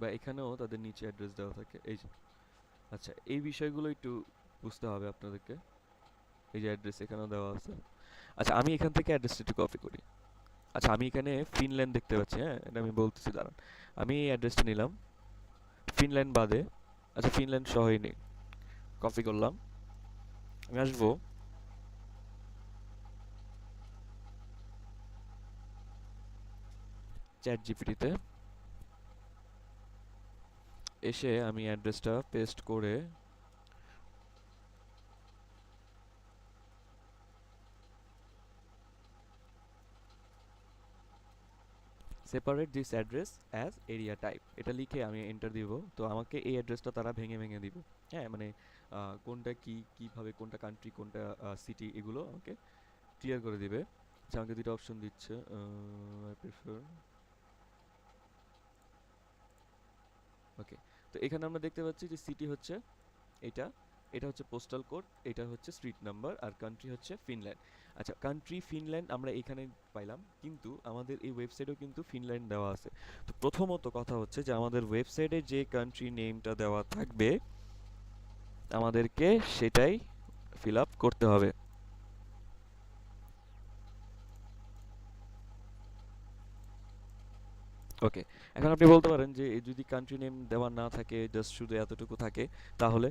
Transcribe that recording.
বা এখানেও তাদের নিচে অ্যাড্রেস দেওয়া থাকে। এই যে আচ্ছা এই বিষয়গুলো একটু বুঝতে হবে আপনাদেরকে। এই যে অ্যাড্রেস এখানেও দেওয়া আছে। আচ্ছা আমি এখান থেকে অ্যাড্রেসটা একটু কপি করি। আচ্ছা আমি এখানে ফিনল্যান্ড দেখতে পাচ্ছি হ্যাঁ? এটা আমি বলতেছি, দাঁড়ান। আমি এই অ্যাড্রেসটা নিলাম। ফিনল্যান্ড বাদে আচ্ছা ফিনল্যান্ড সহই নেই। কপি করলাম। আমি আসব। চ্যাট জিপিটিতে এসে আমি অ্যাড্রেসটা পেস্ট করে separate this address as area type এটা লিখে আমি এন্টার দিব। তো আমাকে এই অ্যাড্রেসটা তারা ভেঙে ভেঙে দিবে। হ্যাঁ মানে কোনটা কি, কীভাবে, কোনটা কান্ট্রি কোনটা সিটি এগুলো আমাকে ক্লিয়ার করে দিবে। আচ্ছা আমাকে দুটো অপশন দিচ্ছে। আই প্রিফার ওকে তো এখানে আমরা দেখতে পাচ্ছি যে সিটি হচ্ছে এটা এটা হচ্ছে পোস্টাল কোড এটা হচ্ছে স্ট্রিট নাম্বার আর কান্ট্রি হচ্ছে ফিনল্যান্ড আচ্ছা কান্ট্রি ফিনল্যান্ড আমরা এখানে পাইলাম, কিন্তু আমাদের এই ওয়েবসাইটেও কিন্তু ফিনল্যান্ড দেওয়া আছে। তো প্রথমত কথা হচ্ছে যে আমাদের ওয়েবসাইটে যে কান্ট্রি নেমটা দেওয়া থাকবে, আমাদেরকে সেটাই ফিল আপ করতে হবে। ওকে এখন আপনি বলতে পারেন যে যদি কান্ট্রি নেম দেওয়া না থাকে জাস্ট শুধু এতটুকু থাকে, তাহলে?